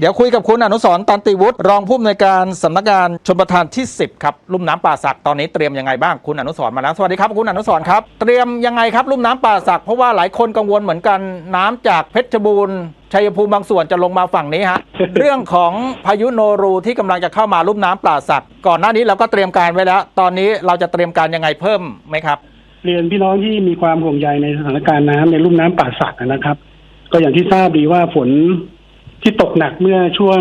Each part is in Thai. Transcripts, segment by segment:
เดี๋ยวคุยกับคุณอนุสรณ์ตันติวุฒิรองผู้อำนวยการสำนักงานชนประทานที่ 10 ครับลุ่มน้ำป่าสักตอนนี้เตรียมยังไงบ้างคุณอนุสรณ์มาแล้วสวัสดีครับคุณอนุสรณ์ครับเตรียมยังไงครับลุ่มน้ำป่าสักเพราะว่าหลายคนกังวลเหมือนกันน้ำจากเพชรบูรณ์ชัยภูมิบางส่วนจะลงมาฝั่งนี้ฮะเรื่องของพายุโนรูที่กำลังจะเข้ามาลุ่มน้ำป่าสักก่อนหน้านี้เราก็เตรียมการไว้แล้ว ตอนนี้เราจะเตรียมการยังไงเพิ่มไหมครับ เรียนพี่น้องที่มีความห่วงใยในสถานการณ์น้ำในลุ่มน้ำป่าสักนะครับ ก็อย่างที่ทราบดีว่าฝน ที่ตกหนักเมื่อช่วง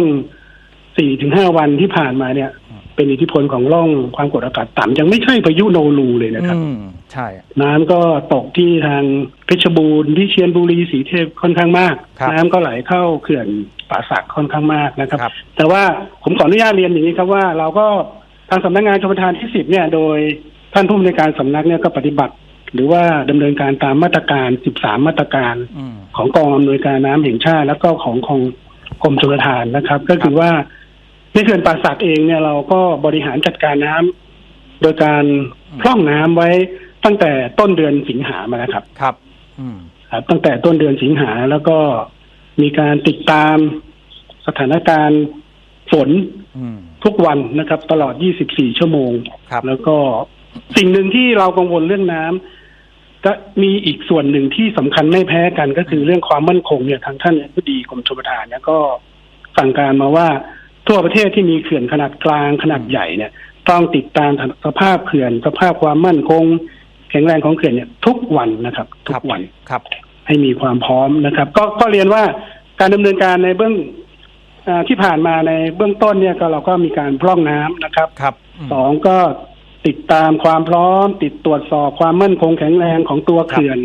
สี่ถึงห้าวันที่ผ่านมาเนี่ย เป็นอิทธิพลของร่องความกดอากาศต่ำยังไม่ใช่พายุโนรูเลยนะครับอืมใช่ น้ำก็ตกที่ทางเพชรบูรณ์ที่เชียงบุรีสีเทพค่อนข้างมากครับน้ำก็ไหลเข้าเขื่อนป่าสักค่อนข้างมากนะครับครับแต่ว่าผมขออนุญาตเรียนอย่างนี้ครับว่าเราก็ทางสำนักงานชลประทานที่สิบเนี่ย โดยท่านผู้อำนวยการสำนักเนี่ยก็ปฏิบัติ หรือว่าดำเนินการตามมาตรการ 13 มาตรการอืมของกองอำนวยการน้ำแห่งชาติ แล้วก็ของของ กรมชลประทานนะครับ ก็คือว่าในเขื่อนป่าสักเองเนี่ยเราก็บริหารจัดการน้ำโดยการพร่องน้ำไว้ตั้งแต่ต้นเดือนสิงหามาแล้วครับ ครับอืมครับตั้งแต่ต้นเดือนสิงหาแล้วก็มีการติดตามสถานการณ์ฝนอืมทุกวันนะครับ ตลอด 24 ชั่วโมงครับแล้วก็สิ่งหนึ่งที่เรากังวลเรื่องน้ำ ก็มีอีกส่วนหนึ่งที่สำคัญไม่แพ้กันก็คือเรื่องความมั่นคงเนี่ยทางท่านอธิบดีกรมชลประทานเนี่ยก็สั่งการมาว่าทั่วประเทศที่มีเขื่อนขนาดกลางขนาดใหญ่เนี่ย ต้องติดตามสภาพเขื่อนสภาพความมั่นคง แข็งแรงของเขื่อนเนี่ย ทุกวันนะครับ ทุกวันครับ ให้มีความพร้อมนะครับ ก็ก็เรียนว่าการดำเนินการในเบื้องอาที่ผ่านมาในเบื้องต้นเนี่ยก็เราก็มีการพร่องน้ำนะครับครับอืมสองก็ ติดตามความพร้อม ติดตรวจสอบความมั่นคงแข็งแรงของตัวเขื่อน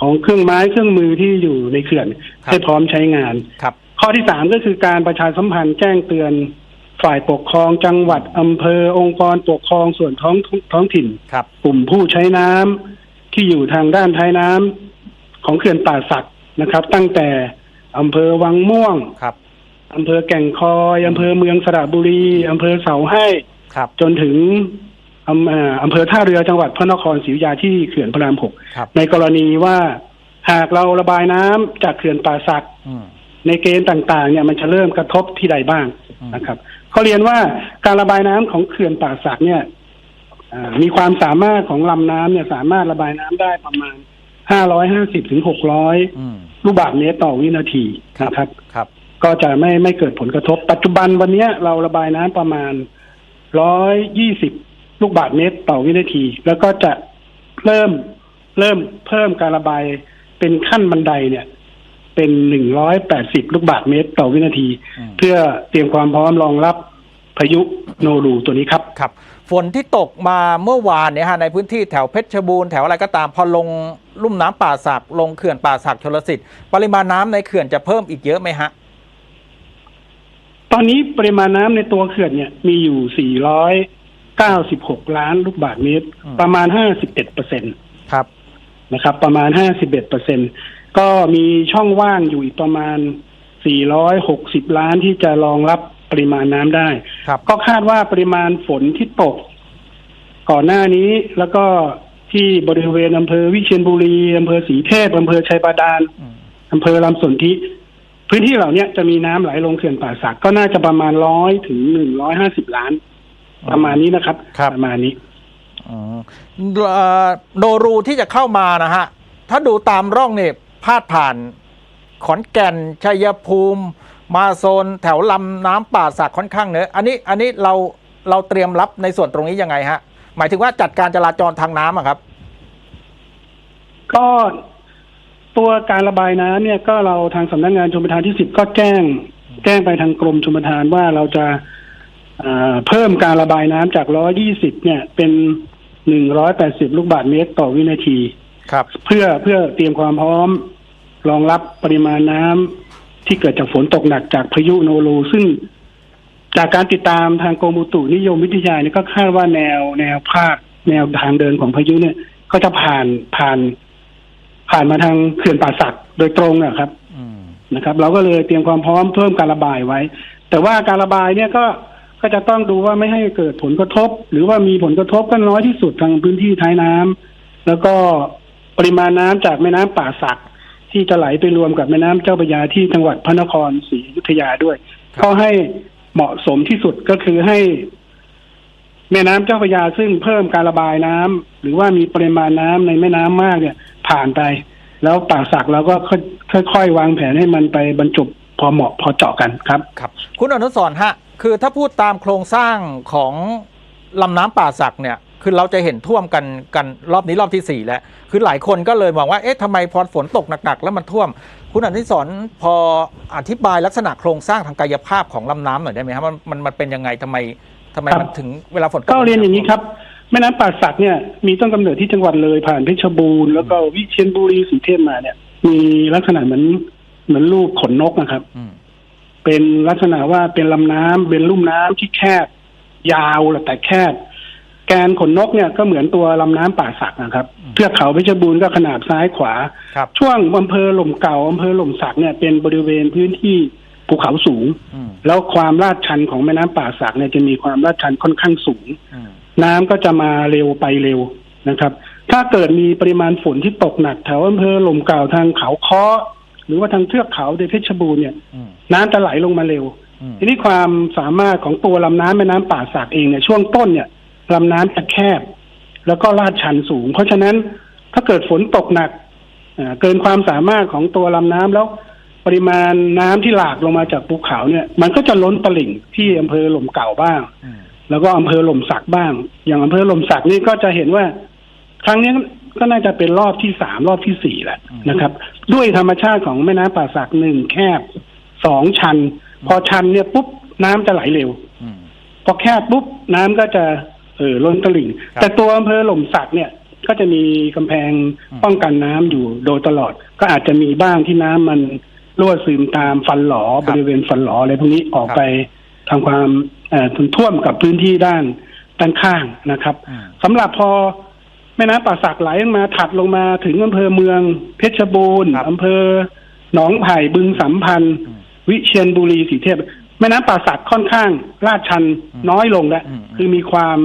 ของเครื่องไม้เครื่องมือที่อยู่ในเขื่อนครับ ให้พร้อมใช้งาน ครับ ข้อที่สามก็คือการประชาสัมพันธ์แจ้งเตือน ฝ่ายปกครองจังหวัดอำเภอองค์กรปกครองส่วนท้องท้องถิ่น ครับ กลุ่มผู้ใช้น้ำที่อยู่ทางด้านท้ายน้ำของเขื่อนป่าสักนะครับ ตั้งแต่อำเภอวังม่วงครับ อำเภอแก่งคอยอำเภอเมืองสระบุรีอำเภอเสาให้ ครับ จนถึง อำอ่าอำเภอท่าเรือจังหวัดพระนครศรีอยุธยาที่เขื่อนพระรามหกครับ ในกรณีว่าหากเราระบายน้ำจากเขื่อนป่าสัก อืม ในเกณฑ์ต่างๆเนี่ยมันจะเริ่มกระทบที่ใดบ้างอืม นะครับเขาเรียนว่าการระบายน้ำของเขื่อนป่าสักเนี่ยอ่ามีความสามารถของลำน้ำเนี่ยสามารถระบายน้ำได้ประมาณ 550ถึง600 อืมลูกบาศก์เมตรต่อวินาทีครับนะครับ ครับ ก็จะไม่ไม่เกิดผลกระทบ ปัจจุบันวันเนี้ยเราระบายน้ำประมาณ 120 ลูกบาศก์เมตรต่อวินาที แล้วก็จะเริ่มเริ่มเพิ่มการระบายเป็นขั้นบันไดเนี่ย เป็น180ลูกบาศก์เมตรต่อวินาทีอืมเพื่อเตรียมความพร้อมรองรับพายุโนรูตัวนี้ครับครับ ฝนที่ตกมาเมื่อวานเนี่ยฮะในพื้นที่แถวเพชรบูรณ์แถวอะไรก็ตามพอลงลุ่มน้ำป่าสักลงเขื่อนป่าสักชลสิทธิ์ปริมาณน้ำในเขื่อนจะเพิ่มอีกเยอะไหมฮะ ตอนนี้ปริมาณน้ำในตัวเขื่อนเนี่ยมีอยู่ 496 ล้านลูกบาศก์เมตรอืมประมาณ 51เปอร์เซ็นต์ครับนะครับ ประมาณ 51เปอร์เซ็นก็มีช่องว่างอยู่อีกประมาณ 460 ล้านที่จะรองรับปริมาณน้ำได้ครับก็คาดว่าปริมาณฝนที่ตก ก่อนหน้านี้แล้วก็ที่บริเวณอำเภอวิเชียรบุรีอำเภอศรีเทพอำเภอชัยบาดาลอืมอำเภอลำสนธิพื้นที่เหล่าเนี้ยจะมีน้ำไหลลงเขื่อนป่าสักก็น่าจะประมาณร้อยถึงหนึ่งร้อยห้าสิบล้าน ประมาณนี้นะครับ ครับ ประมาณนี้ อืมเอ่อโนรูที่จะเข้ามานะฮะ ถ้าดูตามร่องเนี่ยพาดผ่านขอนแก่นชัยภูมิ มาโซนแถวลำน้ำป่าสักค่อนข้างเนอะอันนี้อันนี้เราเราเตรียมรับในส่วนตรงนี้ยังไงฮะ หมายถึงว่าจัดการจราจรทางน้ำอะครับ ก็ตัวการระบายน้ำเนี่ยก็เราทางสำนักงานชมประทานที่สิบก็แจ้ง แจ้งไปทางกรมชมประทานว่าเราจะ เอ่อเพิ่มการระบายน้ำจากร้อยี่สิบเนี่ย เป็นหนึ่งร้อยแปดสิบลูกบาศก์เมตรต่อวินาที ครับ เพื่อเพื่อเตรียมความพร้อม รองรับปริมาณน้ำที่เกิดจากฝนตกหนักจากพายุโนรูซึ่งจากการติดตามทางกรมอุตุนิยมวิทยาเนี่ยก็คาดว่าแนวแนวภาคแนวทางเดินของพายุเนี่ย ก็จะผ่านผ่าน ผ่านมาทางเขื่อนป่าสักโดยตรงนะครับอืมนะครับ เราก็เลยเตรียมความพร้อมเพิ่มการระบายไว้ แต่ว่าการระบายเนี่ยก็ ก็จะต้องดูว่าไม่ให้เกิดผลกระทบ หรือว่ามีผลกระทบก็น้อยที่สุดทางพื้นที่ท้ายน้ำแล้วก็ปริมาณน้ำจากแม่น้ำป่าสักที่จะไหลไปรวมกับแม่น้ำเจ้าพระยาที่จังหวัดพระนครศรีอยุธยาด้วยครับก็ให้เหมาะสมที่สุดก็คือให้ แม่น้ำเจ้าพระยาซึ่งเพิ่มการระบายน้ำหรือว่ามีปริมาณน้ำในแม่น้ำมากเนี่ย ผ่านไป แล้วป่าสักเราก็ค่อยๆวางแผนให้มันไปบรรจุพอเหมาะพอเจาะกันครับ ครับ คุณอนุสรณ์ฮะคือถ้าพูดตามโครงสร้างของลำน้ำป่าสักเนี่ยคือเราจะเห็นท่วมกันกันรอบนี้รอบที่สี่แล้ว คือหลายคนก็เลยมองว่าเอ๊ะทำไมพอฝนตกหนักๆ แล้วมันท่วม คุณอนุสรณ์พออธิบายลักษณะโครงสร้างทางกายภาพของลำน้ำหน่อยได้ไหมครับมันมันมันเป็นยังไงทำไมทำไมครับมันถึงเวลาฝนตกก็เรียนอย่างนี้ครับแม่น้ำป่าสักเนี่ยมีต้นกำเนิดที่จังหวัดเลยผ่านเพชรบูรณ์แล้วก็วิเชียรบุรีสีเทพมาเนี่ย มีลักษณะเหมือนเหมือนลูกขนนกนะครับอืม เป็นลักษณะว่าเป็นลำน้ำเป็นลุ่มน้ำที่แคบ ยาวแต่แคบ แกนขนนกเนี่ยก็เหมือนตัวลำน้ำป่าสักนะครับเทือกเขาเพชรบูรณ์ก็ขนาบซ้ายขวาครับช่วงอำเภอหล่มเก่าอำเภอหล่มสักเนี่ยเป็นบริเวณพื้นที่ภูเขาสูงอืมแล้วความลาดชันของแม่น้ำป่าสักเนี่ยจะมีความลาดชันค่อนข้างสูงอืมน้ำก็จะมาเร็วไปเร็วนะครับ ถ้าเกิดมีปริมาณฝนที่ตกหนักแถวอำเภอหล่มเก่าทางเขาค้อ หรือว่าทางเทือกเขาในเพชรบูรณ์เนี่ยอืมน้ำจะไหลลงมาเร็วอืมทีนี้ความสามารถของตัวลำน้ำแม่น้ำป่าสักเองเนี่ยช่วงต้นเนี่ยลำน้ำจะแคบ แล้วก็ลาดชันสูง เพราะฉะนั้นถ้าเกิดฝนตกหนักอ่าเกินความสามารถของตัวลำน้ำแล้วปริมาณน้ำที่หลากลงมาจากภูเขาเนี่ย มันก็จะล้นตลิ่งที่อำเภอหล่มเก่าบ้างอืมแล้วก็อำเภอหล่มสักบ้าง อย่างอำเภอหล่มสักนี่ก็จะเห็นว่า ครั้งนี้ ก็น่าจะเป็นรอบที่สามรอบที่สี่แหละนะครับ ด้วยธรรมชาติของแม่น้ำป่าสักหนึ่งแคบสองชัน พอชันเนี่ยปุ๊บน้ำจะไหลเร็วอืมพอแคบปุ๊บน้ำก็จะเออล้นตลิ่งครับแต่ตัวอำเภอหล่มสักเนี่ยก็จะมีกำแพงอืมป้องกันน้ำอยู่โดยตลอด ก็อาจจะมีบ้างที่น้ำมันรั่วซึมตามฟันหลอบริเวณฟันหลออะไรพวกนี้ออกไปทำความเอ่อท่วมกับพื้นที่ด้านด้านข้างนะครับอืมสำหรับพอ แม่น้ำป่าสักไหลลงมาถัดลงมาถึงอำเภอเมือง เพชรบูรณ์ครับอำเภอหนองไผ่บึงสัมพันธ์อืมวิเชียรบุรีสีเทพแม่น้ำป่าสักค่อนข้างลาดชันอืมน้อยลงแล้วอืมคือมีความ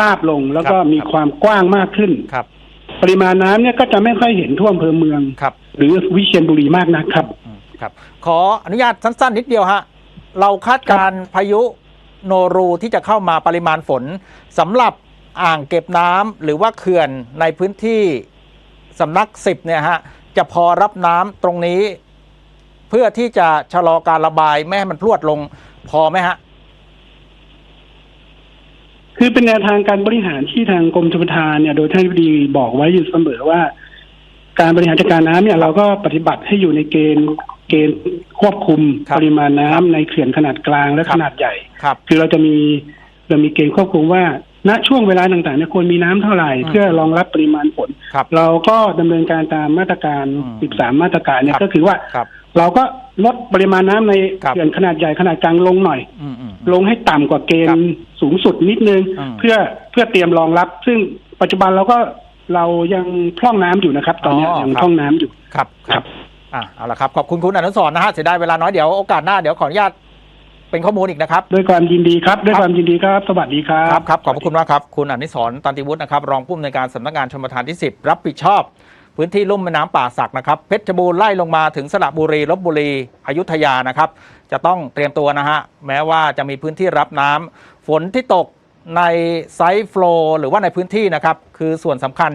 ลาบลงแล้วก็ครับมีความกว้างมากขึ้นครับ ปริมาณน้ำเนี่ยก็จะไม่ค่อยเห็นท่วมอำเภอเมืองครับ หรือวิเชียรบุรีมากนะครับอืมครับ ขออนุญาตสั้นๆนิดเดียวฮะเราคาดการณ์พายุโนรูที่จะเข้ามาปริมาณฝนสำหรับ อ่างเก็บน้ำหรือว่าเขื่อนในพื้นที่สำนักสิบเนี่ยฮะจะพอรับน้ำตรงนี้ เพื่อที่จะชะลอการระบายไม่ให้มันพรวดลงพอไหมฮะคือเป็นแนวทางการบริหารที่ทางกรมชลประทานเนี่ย โดยท่านอธิบดีบอกไว้อยู่เสมอว่า การบริหารจัดการน้ำเนี่ย เราก็ปฏิบัติให้อยู่ในเกณฑ์เกณฑ์ควบคุมครับปริมาณน้ำในเขื่อนขนาดกลางและครับขนาดใหญ่ครับคือเราจะมีเรามีเกณฑ์ควบคุมว่า ณช่วงเวลาต่างๆเนี่ยควรมีน้ำเท่าไหร่อืมเพื่อรองรับปริมาณฝนครับเราก็ดำเนินการตามมาตรการอืม13 มาตรการเนี่คยรับก็คือว่าครับเราก็ลดปริมาณน้ำในครับเขื่อนขนาดใหญ่ขนาดกลางลงหน่อยอืมอืมลงให้ต่ำกว่าเกณครัฑ์บสูงสุดนิดนึงอืมเพื่อเพื่อเตรียมรองรับ ซึ่งปัจจุบันเราก็เรายังพร่องน้ำอยู่นะครับ ตอนเนี้ยอ๋อยังครับพร่องน้ำอยู่ครับครับอะเอาละครับขอบคุณคุณอนุสรณ์นะฮะเสียดายเวลาน้อยเดี๋ยวโอกาสหน้าเดี๋ยวขออนุญาต เป็นข้อมูลอีกนะครับ ด้วยความยินดีครับ ด้วยความยินดีครับ สวัสดีครับ ครับครับขอบพระคุณมากครับ คุณอนิสรณ์ตันติวุฒินะครับ รองผู้อำนวยการสำนักงานชมประทานที่ 10 รับผิดชอบ พื้นที่ลุ่มแม่น้ำป่าสักนะครับ เพชรบูรณ์ไล่ลงมาถึงสระบุรีลบบุรีอยุธยานะครับ จะต้องเตรียมตัวนะฮะ แม้ว่าจะมีพื้นที่รับน้ำฝนที่ตกในไซส์โฟลว์หรือว่าในพื้นที่นะครับ คือส่วนสำคัญ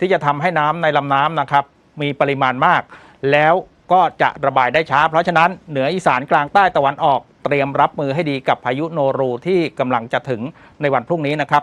ที่จะทำให้น้ำในลำน้ำนะครับ มีปริมาณมาก แล้วก็จะระบายได้ช้า เพราะฉะนั้นเหนืออีสานกลางใต้ตะวันออก เตรียมรับมือให้ดีกับพายุโนรูที่กำลังจะถึงในวันพรุ่งนี้นะครับ